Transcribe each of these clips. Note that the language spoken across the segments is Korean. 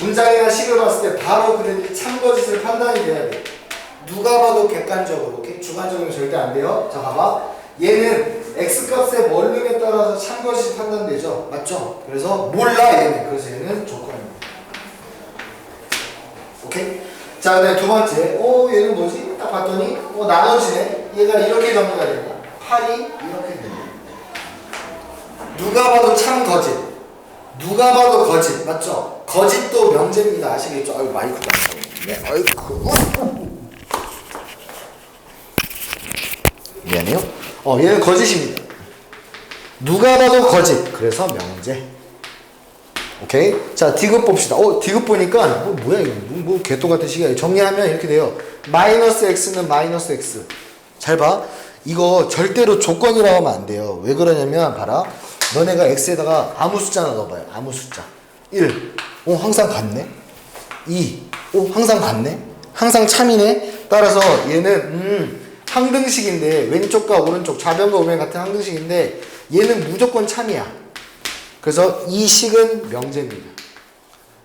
문장이나 식을 봤을 때 바로 그들이 참거짓을 판단이 돼야 돼. 누가 봐도 객관적으로, 오케이? 주관적으로 절대 안 돼요. 자, 봐봐. 얘는 x 값의 원룸에 따라서 참거짓이 판단되죠. 맞죠? 그래서 몰라 얘는. 그래서 얘는 조건입니다. 오케이? 자, 그 다음에 두 번째. 어, 얘는 뭐지? 딱 봤더니 어, 나눠지네. 얘가 이렇게 정리가 된다. 8이 이렇게 된다. 누가 봐도 참 거짓. 누가 봐도 거짓. 맞죠? 거짓도 명제입니다. 아시겠죠? 아유, 마이크가 안 나오네. 아이고. 미안해요. 어, 얘는 거짓입니다. 누가 봐도 거짓. 그래서 명제. 오케이? 자, 디귿 봅시다. 어, 디귿 보니까, 뭐, 뭐야, 이거. 뭐, 뭐 개똥 같은 시기야. 정리하면 이렇게 돼요. 마이너스 x는 마이너스 x. 잘 봐. 이거 절대로 조건이라고 하면 안 돼요. 왜 그러냐면, 봐라. 너네가 x에다가 아무 숫자나 넣어봐요. 아무 숫자. 1. 어, 항상 같네. 2. 어, 항상 같네. 항상 참이네. 따라서 얘는, 음, 항등식인데, 왼쪽과 오른쪽, 좌변과 우변 같은 항등식인데, 얘는 무조건 참이야. 그래서 이 식은 명제입니다.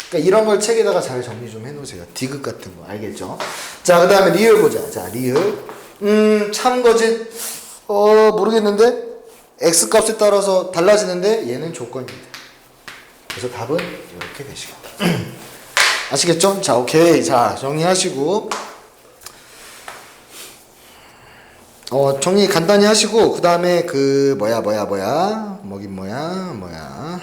그러니까 이런 걸 책에다가 잘 정리 좀 해놓으세요. 디귿 같은 거 알겠죠? 자, 그 다음에 리을 보자. 자, 리을. 음, 참거짓. 어, 모르겠는데 x 값에 따라서 달라지는데 얘는 조건입니다. 그래서 답은 이렇게 되시겠다. 아시겠죠? 자, 오케이. 자, 정리하시고. 어, 정리 간단히 하시고, 그 다음에 그, 뭐야, 뭐야, 뭐야, 뭐긴 뭐야, 뭐야.